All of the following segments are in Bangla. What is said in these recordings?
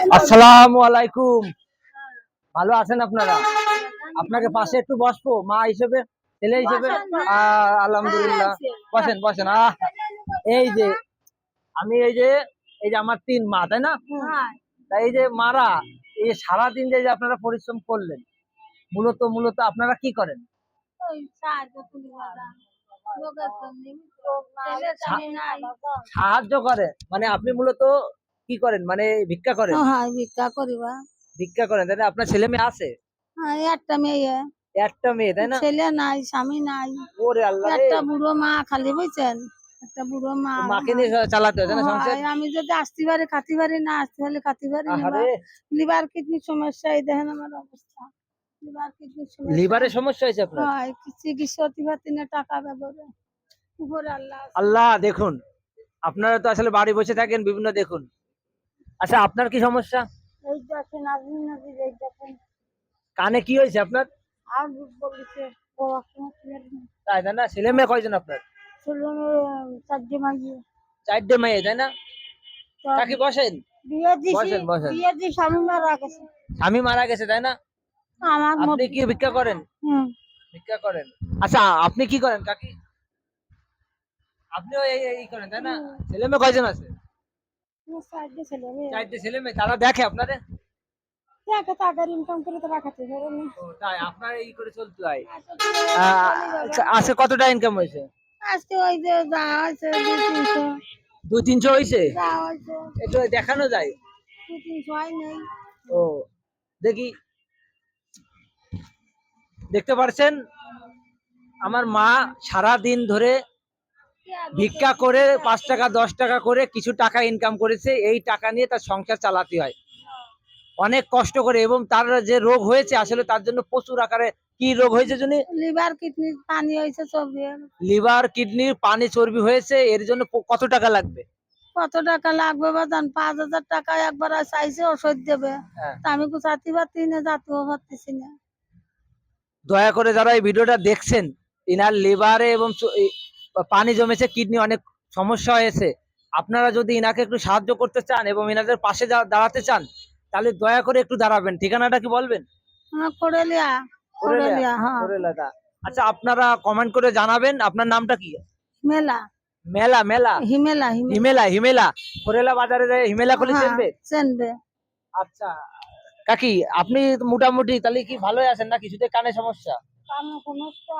আসসালামু আলাইকুম। ভালো আছেন আপনারা? আপনাকে পাশে একটু বসবো মা হিসেবে ছেলে হিসেবে? আলহামদুলিল্লাহ। বসেন বসেন। আহ এই যে আমি এই যে এই যে আমার তিন মা তাই না? তাই এই যে মারা এই সারাদিন যে যে আপনারা পরিশ্রম করলেন মূলত মূলত আপনারা কি করেন? সাহায্য করে। মানে আপনি মূলত কি করেন? মানে ভিক্ষা করেন? হ্যাঁ ভিক্ষা করিবা ভিক্ষা করেন না আপনার ছেলে মেয়ে আছে? হ্যাঁ, একটা মেয়ে। একটা মেয়ে তাই না? ছেলে নাই স্বামী নাই। ওরে আল্লাহ একটা বুড়ো মা খালি বুঝছেন? একটা বুড়ো মা মাকে নিয়ে চালাতে হয় না সংসার? আমি যদি আসতে পারি খাতে পারি না আসতে পারলে খাতে পারি লিভার কিডনি সমস্যা এই দেখেন আমার অবস্থা। লিভার কিডনি সমস্যা। লিভারের সমস্যা হয়েছে আপনার? হয় চিকিৎসা না টাকা ব্যবহারে। উপরে আল্লাহ আল্লাহ দেখুন। আপনারা তো আসলে বাড়ি বসে থাকেন বিভিন্ন দেখুন। আচ্ছা আপনার কি সমস্যা? এই দেখেন আপনি নদী এই দেখেন কানে কি হয়েছে আপনার? আর বলেছে তাই তাই না ছেলে মেয়ে কয়জন আপনার? ছেলে চারটে মাগিয়ে চারটে মেয়ে তাই না? কাকি বসেন। বিয়ে দিছি বসেন, বসেন। বিয়ে দিয়ে স্বামী মারা গেছে। স্বামী মারা গেছে তাই না? আমার আপনি কি ভিক্ষা করেন? হুম। ভিক্ষা করেন। আচ্ছা আপনি কি করেন কাকি? আপনিও এই এই করেন তাই না? ছেলে মেয়ে কয়জন আছে? চারটে ছেলে মেয়ে। চারটে ছেলে মেয়ে তারা দেখে আপনাদের? দেখে টাকার ইনকাম করে তো রাখাতে পারে তাই আপনার এই করে চলতে হয়। আজকে কতটা ইনকাম হয়েছে? আজকে ওই যে যা হয়েছে দু তিনশো। দুই তিনশো হয়েছে? একটু দেখানো যায়। দু তিনশো হয় নেই। ও দেখি। দেখতে পারছেন? আমার মা সারা দিন ধরে ভিক্ষা করে পাঁচ টাকা দশ টাকা করে কিছু টাকা ইনকাম করেছে এই টাকা নিয়ে তার সংসার চালাতে হয়। অনেক কষ্ট করে এবং তার যে রোগ হয়েছে আসলে তার জন্য প্রচুর আকারে কি রোগ হয়েছে জন্য লিভার কিডনি পানি হয়েছে চব্বিশ লিভার কিডনির পানি চর্বি হয়েছে এর জন্য কত টাকা লাগবে? কত টাকা লাগবে বাজান পাঁচ হাজার টাকা একবার চাইছে ওষুধ দেবে। হ্যাঁ। তা আমি গুছাতে পারছি না যাতেও পারতেছি না। দয়া করে যারা এই ভিডিওটা দেখছেন ইনার লিভারে এবং পানি জমেছে কিডনি অনেক সমস্যা হয়েছে আপনারা যদি ইনাকে একটু সাহায্য করতে চান এবং ইনাদের পাশে দাঁড়াতে চান তাহলে দয়া করে একটু দাঁড়াবেন। ঠিকানাটা কি বলবেন? হ্যাঁ হ্যাঁ। আচ্ছা আপনারা কমেন্ট করে জানাবেন আপনার নামটা কি? মেলা মেলা মেলা। হিমেলা হিমেলা। হিমেলা কোরেলা বাজারে হিমেলা খুলে হ্যাঁ, চেনবে? চেনবে। আচ্ছা কাকি আপনি মোটামুটি তাহলে কি ভালোই আছেন না কিছুতে কানে সমস্যা? কামো সমস্যা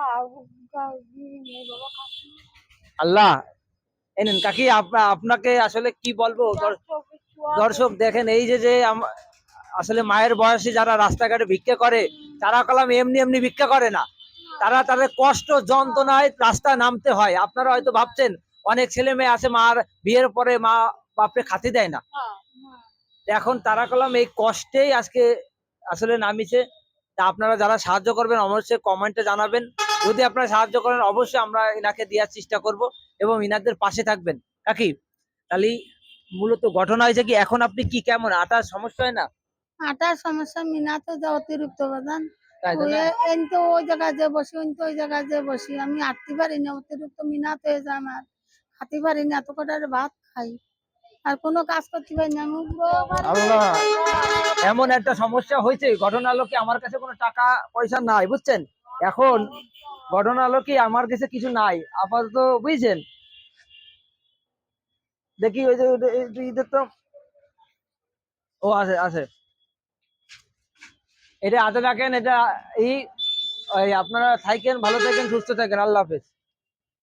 আল্লাহ এনেন কাকি, আপনা- আপনাকে আসলে কি বলব? দর্শক দেখেন, এই যে যে আসলে মায়ের বয়সী যারা রাস্তাঘাটে ভিক্ষা করে, তারা কলাম এমনি এমনি ভিক্ষা করে না। তারা তাদের কষ্ট, যন্ত্রণায় রাস্তা নামতে হয়। আপনারা হয়তো ভাবছেন, অনেক ছেলে মেয়ে আছে, মার বিয়ের পরে মা বাপরে খাতে দেয় না। এখন তারা কলাম এই কষ্টেই আজকে আসলে নামিছে তা আপনারা যারা সাহায্য করবেন, অবশ্যই কমেন্টে জানাবেন। যদি আপনারা সাহায্য করেন অবশ্যই আমরা এনাকে দেওয়ার চেষ্টা করব এবং ইনাদের পাশে থাকবেন। কাকি তাহলে মূলত ঘটনা হয়েছে কি? এখন আপনি কি কেমন? আটার সমস্যা হয় না? আটার সমস্যা অতিরিক্ত বাদান তো এন তো ওই জায়গায় যে বসি ওই তো ওই জায়গায় যে বসি। আমি আটতে পারি না অতিরিক্ত যায় আমার। খাতে পারি না এত কটার ভাত খাই। আর কোনো কাজ করতে পারি না আমি উগ্র বাড়ি- আল্লাহ এমন একটা সমস্যা হয়েছে ঘটনা লোকে আমার কাছে কোনো টাকা পয়সা নাই বুঝছেন? এখন ঘটনা কি আমার কাছে কিছু নাই। আপাতত বুঝছেন? দেখি ওই যে, ওই যে- ঈদের তো ও, আছে আছে। এটা হাতে থাকেন এটা এই আপনারা থাকেন, ভালো থাকেন, সুস্থ থাকেন। আল্লাহ হাফেজ।